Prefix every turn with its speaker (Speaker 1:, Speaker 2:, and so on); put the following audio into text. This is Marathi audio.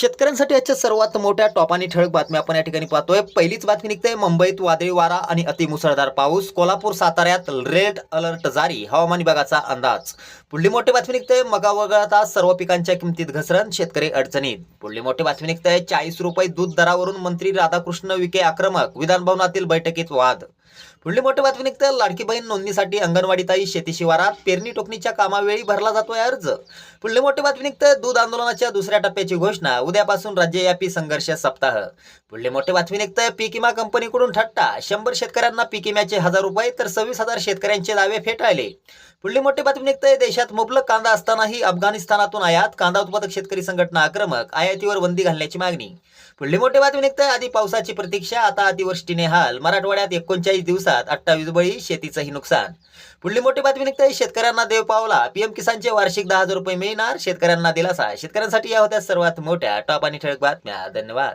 Speaker 1: शेतकऱ्यांसाठी आजच्या सर्वात मोठ्या टॉप आणि ठळक बातम्या आपण या ठिकाणी पाहतोय. पहिलीच बातमी निघते मुंबईत वादळी वारा आणि अतिमुसळधार पाऊस. कोल्हापूर साताऱ्यात रेड अलर्ट जारी. हवामान विभागाचा अंदाज. पुढली मोठी बातमी निघते मगा वगळता सर्व पिकांच्या किमतीत घसरण शेतकरी अडचणीत. पुढली मोठी बातमी निघते चाळीस रुपये दूध दरावरून मंत्री राधाकृष्ण विखे आक्रमक. विधानभवनातील बैठकीत वाद. म्हणजे पुढली मोठी बातमी निघतं लाडकी बहीण नोंदणीसाठी अंगणवाडीताई शेती शिवारात पेरणी टोकणीच्या कामावेळी भरला जातोय अर्ज. पुढली मोठी बातमी निघतं दूध आंदोलनाच्या दुसऱ्या टप्प्याची घोषणा उद्यापासून राज्यव्यापी संघर्ष सप्ताह. पुढली मोठी बातमी निघतं पीक विमा कंपनीकडून ठट्टा शंभर शेतकऱ्यांना पीक विम्याचे हजार रुपये तर सव्वीस हजार शेतकऱ्यांचे दावे फेटाळले. पुढली मोठी बातमी निघते. देशात मुबलक कांदा असतानाही अफगाणिस्तानातून आयात. कांदा उत्पादक शेतकरी संघटना आक्रमक. आयातीवर बंदी घालण्याची मागणी. पुढली मोठी बातमी निघते. आधी पावसाची प्रतीक्षा आता अतिवृष्टीने हाल. मराठवाड्यात एकोणचाळीस दिवसात अठ्ठावीस बळी शेतीचंही नुकसान. पुढली मोठी बातमी निघते. शेतकऱ्यांना देव पावला. पीएम किसानचे वार्षिक दहा हजार रुपये मिळणार. शेतकऱ्यांना दिलासा. शेतकऱ्यांसाठी या होत्या सर्वात मोठ्या. टॉप आणि ठळक बातम्या. धन्यवाद.